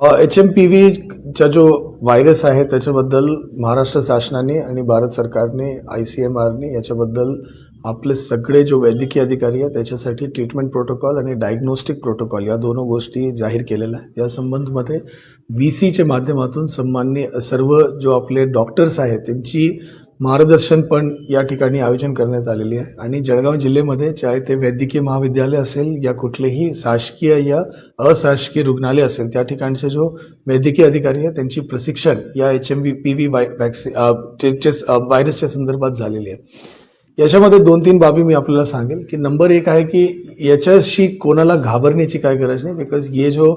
H M P व्हीचा जो virus आहे त्याच्याबद्दल महाराष्ट्र शासनाने आणि भारत सरकारने आय सी एम आरने याच्याबद्दल आपले सगळे जो वैद्यकीय अधिकारी आहेत त्याच्यासाठी ट्रीटमेंट प्रोटोकॉल आणि डायग्नोस्टिक प्रोटोकॉल या दोन गोष्टी जाहीर केलेल्या आहेत. या संबंधमध्ये व्ही सीच्या माध्यमातून सन्मान्य सर्व जो आपले डॉक्टर्स आहेत त्यांची मार्गदर्शन पण या ठिकाणी आयोजन करण्यात आलेली आहे. आणि जळगाव जिल्ह्यामध्ये चाहे ते वैद्यकीय महाविद्यालय असेल या कुठलेही शासकीय या अशासकीय रुग्णालय असेल त्या ठिकाणचे जो वैद्यकीय अधिकारी आहे त्यांची प्रशिक्षण या H M B P V vaccine व्हायरसच्या संदर्भात झालेली आहे. याच्यामध्ये दोन तीन बाबी मी आपल्याला सांगेल की नंबर एक आहे की याच्याशी कोणाला घाबरण्याची काय गरज नाही बिकॉज ये जो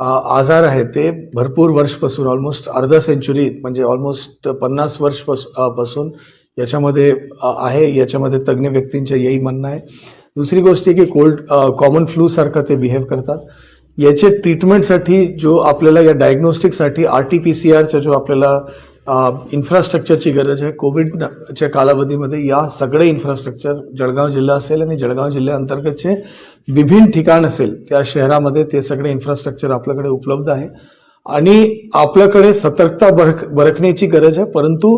आजार आहे ते भरपूर वर्षपासून ऑलमोस्ट अर्धा सेंचुरी म्हणजे ऑलमोस्ट पन्नास वर्ष पास- पासून याच्यामध्ये आहे. याच्यामध्ये तज्ज्ञ व्यक्तींचं यही म्हणणं आहे. दुसरी गोष्ट आहे की कोल्ड कॉमन फ्लूसारखं ते बिहेव करतात. याचे ट्रीटमेंटसाठी जो आपल्याला या डायग्नोस्टिकसाठी आर टी पी सी आरचा जो आपल्याला इन्फ्रास्ट्रक्चरची गरज आहे. कोविडच्या कालावधीमध्ये या सगळे इन्फ्रास्ट्रक्चर जळगाव जिल्हा असेल आणि जळगाव जिल्ह्याअंतर्गतचे विभिन्न ठिकाण असेल त्या शहरामध्ये ते सगळे इन्फ्रास्ट्रक्चर आपल्याकडे उपलब्ध आहे. आणि आपल्याकडे सतर्कता बरक बरकण्याची गरज आहे परंतु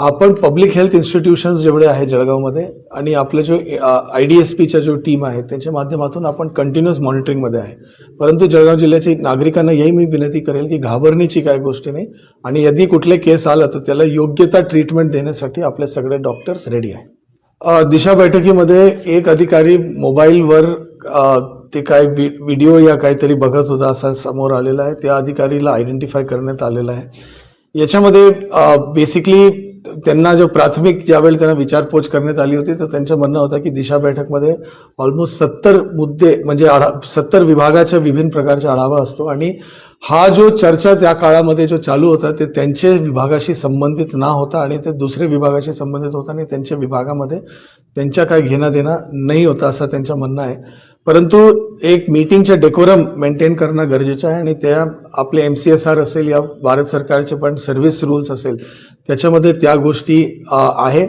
आपण पब्लिक हेल्थ इन्स्टिट्यूशन्स जेवढे आहे जळगावमध्ये आणि आपले जो आय डी एस पीच्या जो टीम आहे त्यांच्या माध्यमातून आपण कंटिन्युअस मॉनिटरिंगमध्ये आहे. परंतु जळगाव जिल्ह्याच्या नागरिकांना यही मी विनंती करेल की घाबरण्याची काय गोष्टी नाही आणि यदि कुठले केस आलं तर त्याला योग्यता ट्रीटमेंट देण्यासाठी आपले सगळे डॉक्टर्स रेडी आहे. दिशा बैठकीमध्ये एक अधिकारी मोबाईलवर ते काय व्हिडिओ या काहीतरी बघत होता असा समोर आलेला आहे. त्या अधिकारीला आयडेंटिफाय करण्यात आलेलं आहे. याच्यामध्ये बेसिकली त्यांना जो प्राथमिक ज्यावेळी त्यांना विचारपोच करण्यात आली होती तर त्यांचं म्हणणं होतं की दिशा बैठकमध्ये ऑलमोस्ट सत्तर मुद्दे म्हणजे आढा सत्तर विभागाच्या विभिन्न प्रकारचा आढावा असतो. आणि हा जो चर्चा त्या काळामध्ये जो चालू होता ते त्यांच्या विभागाशी संबंधित ना होता आणि ते दुसऱ्या विभागाशी संबंधित होता आणि त्यांच्या विभागामध्ये त्यांच्या काय घेणं देणं नाही होता असं त्यांचं म्हणणं आहे. परंतु एक मीटिंगचं डेकोरम मेंटेन करणं गरजेचं आहे आणि त्या आपले एम सी एस आर असेल या भारत सरकारचे पण सर्व्हिस रूल्स असेल त्याच्यामध्ये त्या गोष्टी आहे.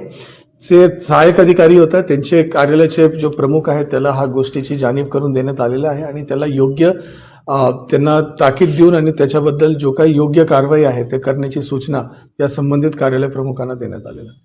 जे सहाय्यक अधिकारी होता त्यांचे कार्यालयाचे जो प्रमुख आहे त्याला हा गोष्टीची जाणीव करून देण्यात आलेलं आहे आणि त्याला योग्य त्यांना ताकीद देऊन आणि त्याच्याबद्दल जो काही योग्य कारवाई आहे ते करण्याची सूचना या संबंधित कार्यालय प्रमुखांना देण्यात आलेलं आहे.